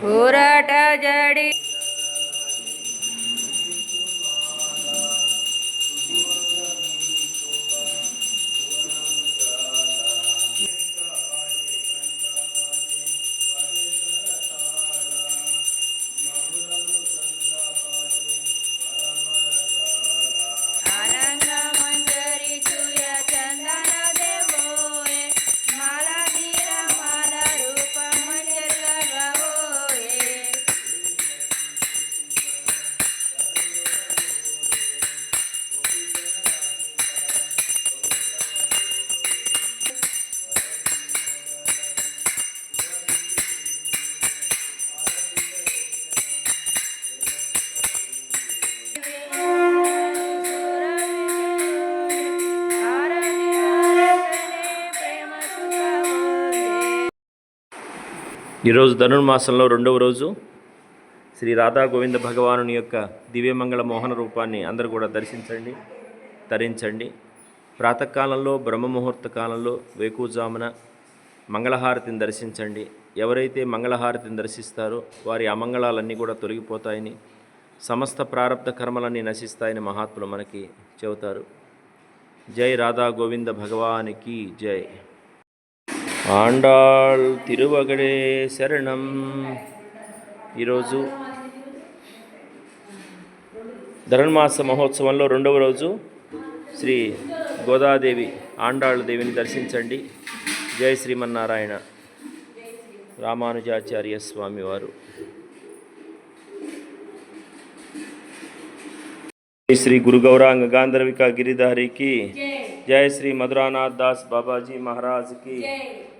ఓరా ఈరోజు ధనుర్మాసంలో రెండవ రోజు శ్రీ రాధా గోవింద భగవానుని యొక్క దివ్యమంగళ మోహన రూపాన్ని అందరూ కూడా దర్శించండి తరించండి. ప్రాతకాలంలో బ్రహ్మముహూర్త కాలంలో వేకుజామున మంగళహారతిని దర్శించండి. ఎవరైతే మంగళహారతిని దర్శిస్తారో వారి అమంగళాలన్నీ కూడా తొలగిపోతాయని సమస్త ప్రారంధ కర్మలన్నీ నశిస్తాయని మహాత్ములు మనకి చెబుతారు. జై రాధా గోవింద భగవానికి జై. ఆండాళ్ తిరువగడే శరణం ఈరోజు ధనుర్మాస మహోత్సవంలో రెండవ రోజు శ్రీ గోదాదేవి ఆండాళ్ దేవిని దర్శించండి. జయ శ్రీమన్నారాయణ. రామానుజాచార్య స్వామివారు శ్రీ గురు గౌరాంగ గాంధర్విక గిరిధారికి जय श्री मधुरानाथ दास बाबा जी महाराज की।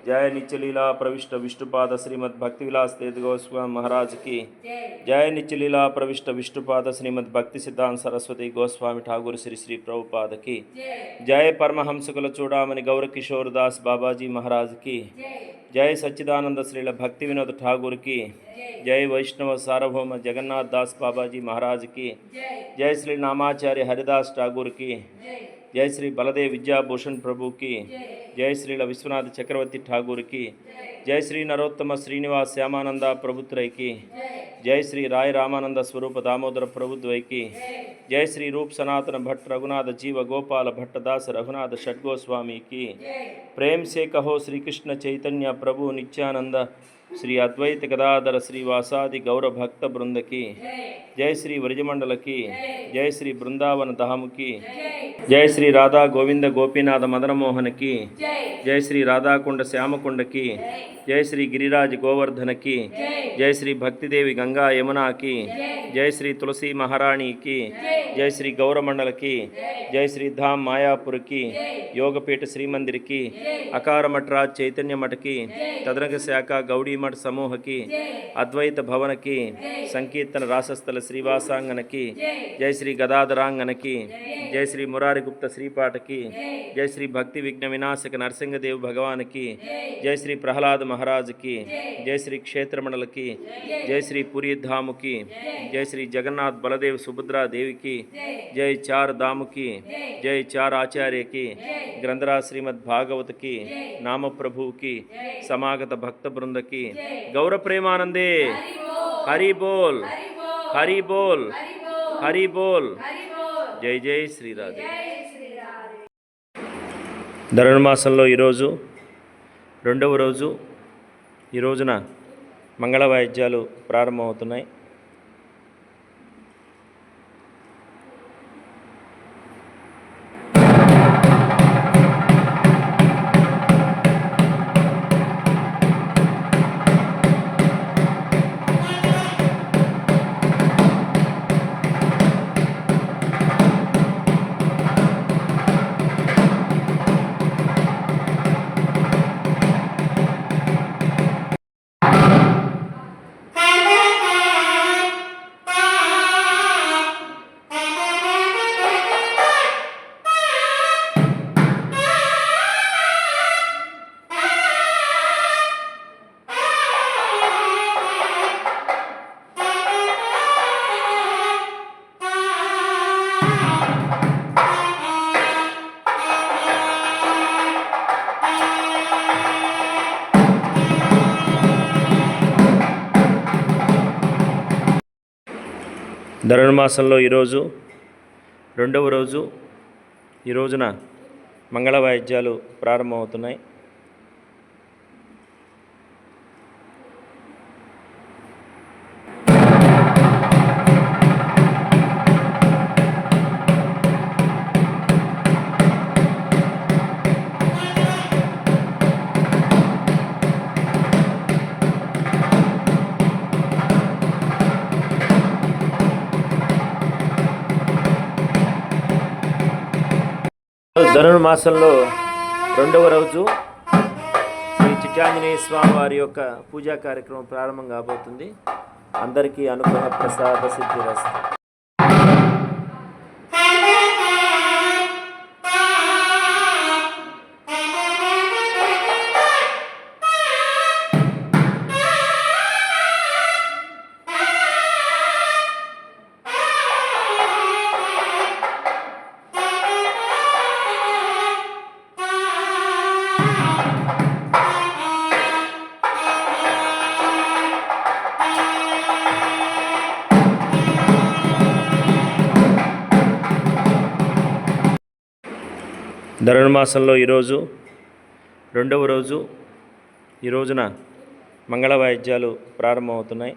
जय। निचलीला प्रविष्ट विष्णुपाद श्रीमद भक्तिविलास तेज गोस्वामी महाराज की। जय। निचलीला प्रविष्ट विष्णुपाद श्रीमद भक्ति सिद्धांत सरस्वती गोस्वामी ठाकुर श्री श्री प्रभुपाद की। जय। परमहंस कुल चूड़ामणि गौर किशोर दास बाबाजी महाराज की। जय। सच्चिदानंद श्रील भक्ति विनोद ठाकुर की। जय। वैष्णव सार्वभौम जगन्नाथ दास बाबाजी महाराज की। जय। श्री नामाचार्य हरिदास ठाकुर की। జై శ్రీ బలదేవ్ విద్యాభూషణ్ ప్రభుకి జై శ్రీల విశ్వనాథ్ చక్రవర్తి ఠాగూర్కి జై శ్రీ నరోత్తమ శ్రీనివాస్ శ్యామానంద ప్రభుత్రైకి జై శ్రీ రాయ రామానంద స్వరూప దామోదర ప్రభుద్వైకి జై శ్రీ రూప్ సనాతన భట్ రఘునాథ జీవ గోపాల భట్ట దాస రఘునాథ షడ్గోస్వామికి ప్రేమ్ సే కహో శ్రీకృష్ణ చైతన్య ప్రభు నిత్యానంద శ్రీ అద్వైత గదాధర శ్రీవాసాది గౌర భక్త బృందకి జై శ్రీ వ్రజమండలకి జై శ్రీ బృందావన ధాముకి జై శ్రీ రాధా గోవింద గోపీనాథ మదనమోహన్కి జై. శ్రీ రాధాకుండ శ్యామకుండకి జై శ్రీ గిరిరాజ్ గోవర్ధనకి జై శ్రీ భక్తిదేవి గంగా యమునాకి జై శ్రీ తులసి మహారాణికి జై శ్రీ గౌరమండలకి జై శ్రీ ధామ్ మాయాపూర్కి యోగపీఠ శ్రీమందిర్కి అకార మఠరాజ్ చైతన్య మఠకి తదనక శాఖ గౌడీ మఠ సమూహకి అద్వైత భవనకి సంకీర్తన రాసస్థల శ్రీవాసాంగనకి జై శ్రీ గదాధరాంగనకి జై శ్రీ మురారి గుప్త శ్రీపాఠకి జై శ్రీ భక్తి విఘ్న వినాశక నరసింహదేవ్ భగవానికి జై శ్రీ ప్రహ్లాద్ మహారాజుకి జై శ్రీ క్షేత్రమండలకి జై శ్రీ పురిధాముకి జై శ్రీ జగన్నాథ్ బలదేవ్ సుభద్రా దేవికి జై చార్ దాముకి జై చార్ ఆచార్యకి గ్రంథరా శ్రీమద్ భాగవతకి నామప్రభువుకి సమాగత భక్త బృందకి గౌర ప్రేమానందే. హరి బోల్. హరి బోల్. హరి బోల్. జై జై శ్రీరాధే ధనుర్మాసంలో ఈరోజు రెండవ రోజు ఈ రోజున మంగళ వాయిద్యాలు ప్రారంభమవుతున్నాయి. ధనుర్మాసంలో ఈరోజు రెండవ రోజు ఈ రోజున మంగళ వాయిద్యాలు ప్రారంభమవుతున్నాయి. ధనుర్మాసంలో రెండవ రోజు శ్రీ చిట్టాంజనేయ స్వామి వారి యొక్క పూజా కార్యక్రమం ప్రారంభం కాబోతుంది. అందరికీ అనుగ్రహ ప్రసాద సిద్ధి ధనుర్మాసంలో ఈరోజు రెండవ రోజు ఈ రోజున మంగళ వాయిద్యాలు ప్రారంభమవుతున్నాయి.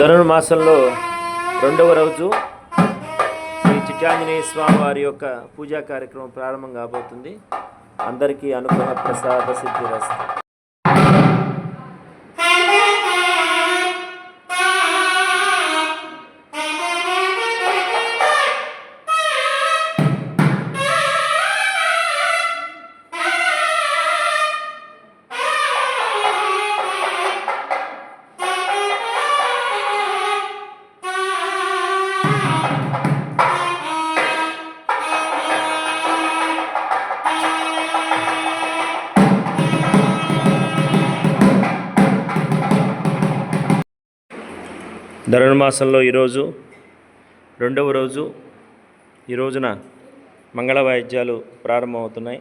ధనుర్మాసంలో రెండవ రోజు శ్రీ చిట్టాంజనేయ స్వామి వారి యొక్క పూజా కార్యక్రమం ప్రారంభం కాబోతుంది. అందరికీ అనుగ్రహ ప్రసాద సిద్ధిరస్తు ధనుర్మాసంలో ఈరోజు రెండవ రోజు ఈ రోజున మంగళ వాయిద్యాలు ప్రారంభమవుతున్నాయి.